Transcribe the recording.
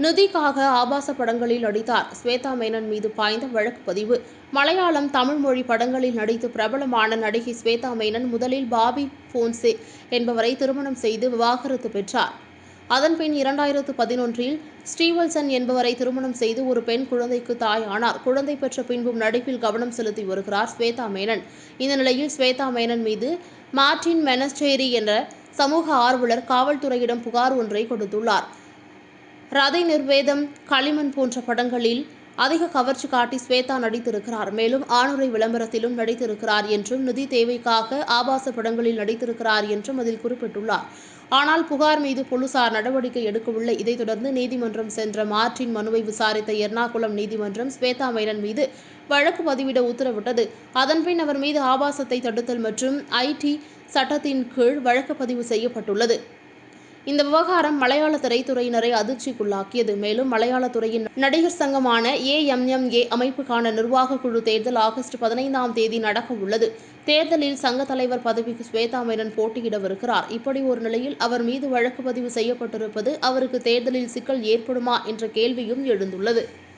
நிதிக்காக ஆபாச படங்களில் நடித்தார். ஸ்வேதா மேனன் மீது பாய்ந்த வழக்கு பதிவு. மலையாளம் தமிழ் மொழி படங்களில் நடித்து பிரபலமான நடிகை ஸ்வேதா மேனன் முதலில் பாபி போன்சே என்பவரை திருமணம் செய்து விவாகரத்து பெற்றார். அதன்பின் இரண்டாயிரத்து பதினொன்றில் ஸ்ரீவல்சன் என்பவரை திருமணம் செய்து ஒரு பெண் குழந்தைக்கு தாய் ஆனார் குழந்தை பெற்ற பின்பும் நடிப்பில் கவனம் செலுத்தி வருகிறார் ஸ்வேதா மேனன். இந்த நிலையில் ஸ்வேதா மேனன் மீது மார்டின் மெனஸ்டேரி என்ற சமூக ஆர்வலர் காவல்துறையிடம் புகார் ஒன்றை கொடுத்துள்ளார். ரதை நிர்வேதம் களிமண் போன்ற படங்களில் அதிக கவர்ச்சி காட்டி ஸ்வேதா நடித்திருக்கிறார். மேலும் ஆணுரை விளம்பரத்திலும் நடித்திருக்கிறார் என்றும் நிதி தேவைக்காக ஆபாச படங்களில் நடித்திருக்கிறார் என்றும் அதில் குறிப்பிட்டுள்ளார். ஆனால் புகார் மீது போலீசார் நடவடிக்கை எடுக்கவில்லை. இதைத் தொடர்ந்து நீதிமன்றம் சென்ற மார்டின் மனுவை விசாரித்த எர்ணாகுளம் நீதிமன்றம் ஸ்வேதா மேனன் மீது வழக்கு பதிவிட உத்தரவிட்டது. அதன்பின் அவர் மீது ஆபாசத்தை தடுத்தல் மற்றும் ஐடி சட்டத்தின் கீழ் வழக்கு பதிவு செய்யப்பட்டுள்ளது. இந்த விவகாரம் மலையாள திரைத்துறையினரை அதிர்ச்சிக்குள்ளாக்கியது. மேலும் மலையாள துறையின் நடிகர் சங்கமான ஏஎம்எம்ஏ அமைப்புக்கான நிர்வாக குழு தேர்தல் ஆகஸ்ட் பதினைந்தாம் தேதி நடக்க உள்ளது. தேர்தலில் சங்க தலைவர் பதவிக்கு ஸ்வேதா மேனன் போட்டியிடவிருக்கிறார். இப்படி ஒரு நிலையில் அவர் மீது வழக்கு பதிவு செய்யப்பட்டிருப்பது அவருக்கு தேர்தலில் சிக்கல் ஏற்படுமா என்ற கேள்வியும் எழுந்துள்ளது.